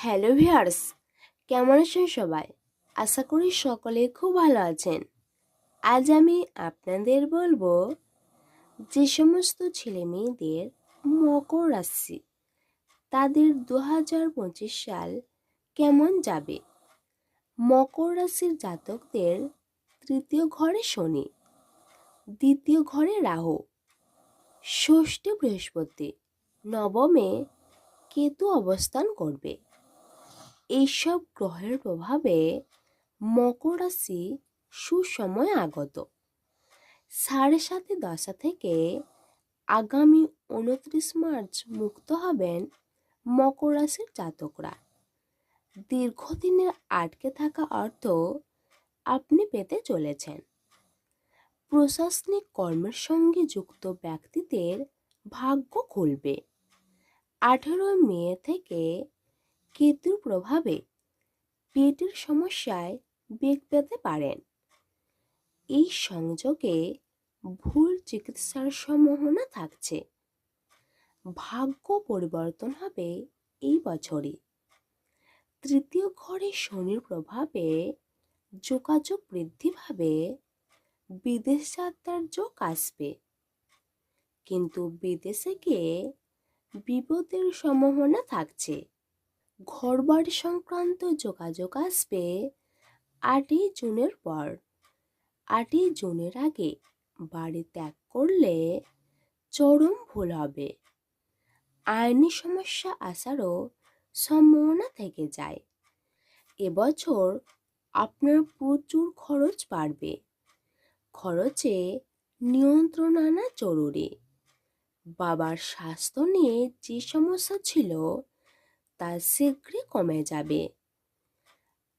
Hello viewers কেমন আছেন সবাই? আশা করি সকলে খুব ভালো আছেন। আজ আমি আপনাদের বলব যে সমস্ত ছেলে মেয়েদের মকর রাশি, তাদের দু হাজার পঁচিশ সাল কেমন যাবে? মকর রাশির জাতকদের তৃতীয় ঘরে শনি, দ্বিতীয় ঘরে রাহু, ষষ্ঠী বৃহস্পতি, নবমে কেতু অবস্থান করবে। এইসব গ্রহের প্রভাবে মকর রাশি সুসময় আগত। সাড়ে সাতে দশা থেকে আগামী উনত্রিশ মার্চ মুক্ত হবেন মকর রাশির জাতকরা। দীর্ঘদিনের আটকে থাকা অর্থ আপনি পেতে চলেছেন। প্রশাসনিক কর্মের সঙ্গে যুক্ত ব্যক্তিদের ভাগ্য খুলবে। আঠেরোই মে থেকে কেতুর প্রভাবে পেটের সমস্যায় বেগ পেতে পারেন। এই সংযোগে ভুল চিকিৎসার সম্ভাবনা থাকছে। ভাগ্য পরিবর্তন হবে এই বছরই। তৃতীয় ঘরে শনির প্রভাবে যোগাযোগ বৃদ্ধি পাবে বিদেশ যাত্রার যোগ আসবে। কিন্তু বিদেশে গিয়ে বিপদের সম্ভাবনা থাকছে। ঘরবাড়ি সংক্রান্ত যোগাযোগ আসবে আটই জুনের পর। আটই জুনের আগে বাড়ি ত্যাগ করলে চরম ভুল হবে। আইনি সমস্যা আসারও সম্ভাবনা থেকে যায়। এবছর আপনার প্রচুর খরচ বাড়বে। খরচে নিয়ন্ত্রণ আনা জরুরি। বাবার স্বাস্থ্য নিয়ে যে সমস্যা ছিল তা শীঘ্রই কমে যাবে।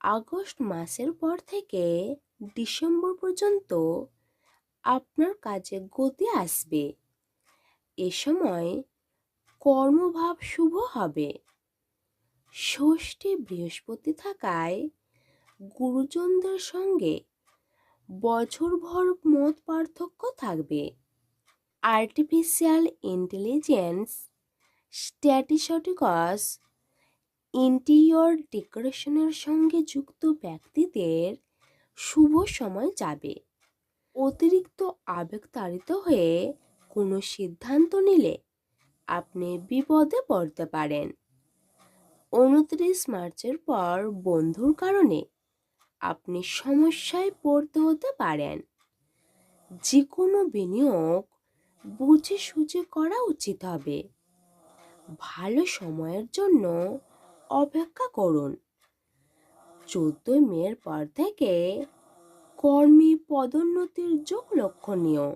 আগস্ট মাসের পর থেকে ডিসেম্বর পর্যন্ত আপনার কাজে গতি আসবে। এ সময় কর্মভাব শুভ হবে। ষষ্ঠী বৃহস্পতি থাকায় গুরুজনদের সঙ্গে বছরভর মত পার্থক্য থাকবে। আর্টিফিশিয়াল ইন্টেলিজেন্স স্ট্যাটিস্টিকস ইন্টিরিয়র ডেকোরেশনের সঙ্গে যুক্ত ব্যক্তিদের শুভ সময় যাবে। অতিরিক্ত আবেগতাড়িত হয়ে কোনো সিদ্ধান্ত নিলে আপনি বিপদে পড়তে পারেন। উনত্রিশ মার্চের পর বন্ধুর কারণে আপনি সমস্যায় পড়তে হতে পারেন। যে কোনো বিনিয়োগ বুঝে সুঝে করা উচিত হবে। ভালো সময়ের জন্য অপেক্ষা করুন। চোদ্দই মেয়ের পর থেকে কর্মী পদোন্নতির যোগ লক্ষণীয়।